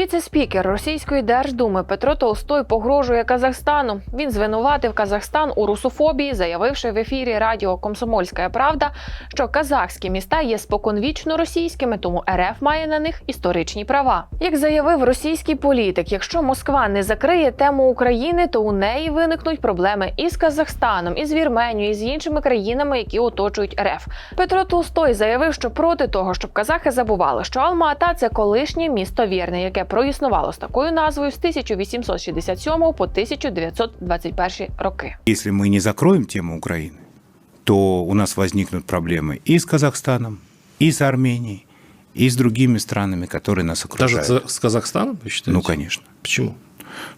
Віце-спікер Російської держдуми Петро Толстой погрожує Казахстану. Він звинуватив Казахстан у русофобії, заявивши в ефірі радіо Комсомольська Правда, що казахські міста є споконвічно російськими, тому РФ має на них історичні права. Як заявив російський політик, якщо Москва не закриє тему України, то у неї виникнуть проблеми із Казахстаном, із Вірменією, і з іншими країнами, які оточують РФ. Петро Толстой заявив, що проти того, щоб казахи забували, що Алма-Ата – це колишнє місто Вірне, яке проіснувало з такою назвою з 1867 по 1921 роки. Если мы не закроем тему Украины, то у нас возникнут проблемы и с Казахстаном, и с Арменией, и с другими странами, которые нас Даже окружают. с с Казахстаном, вы считаете? Ну, конечно. Почему?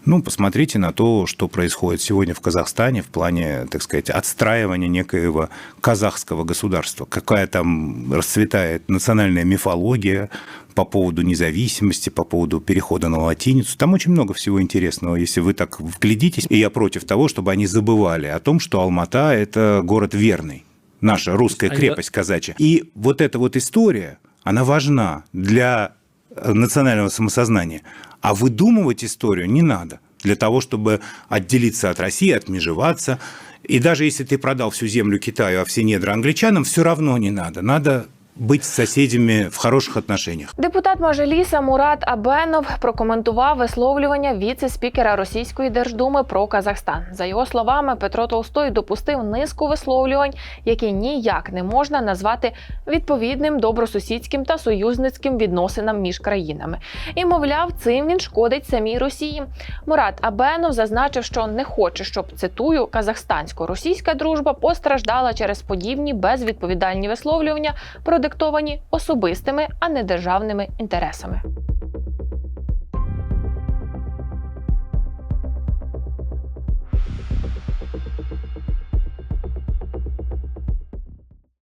Ну, посмотрите на то, что происходит сегодня в Казахстане в плане, так сказать, отстраивания некоего казахского государства. Какая там расцветает национальная мифология по поводу независимости, по поводу перехода на латиницу. Там очень много всего интересного, если вы так вглядитесь. И я против того, чтобы они забывали о том, что Алмата – это город верный. Наша русская Они- крепость казачья. И вот эта вот история, она важна для национального самосознания. А выдумывать историю не надо для того, чтобы отделиться от России, отмежеваться. И даже если ты продал всю землю Китаю, а все недра англичанам, все равно не надо. Надо быть с соседями в хороших отношениях. Депутат Мажиліса Мурат Абенов прокоментував висловлювання віце-спікера Російської держдуми про Казахстан. За його словами, Петро Толстой допустив низку висловлювань, які ніяк не можна назвати відповідним добросусідським та союзницьким відносинам між країнами. І мовляв, цим він шкодить самій Росії. Мурат Абенов зазначив, що не хоче, щоб цитую казахстансько-російська дружба постраждала через подібні безвідповідальні висловлювання, продиктовані особистими, а не державними інтересами.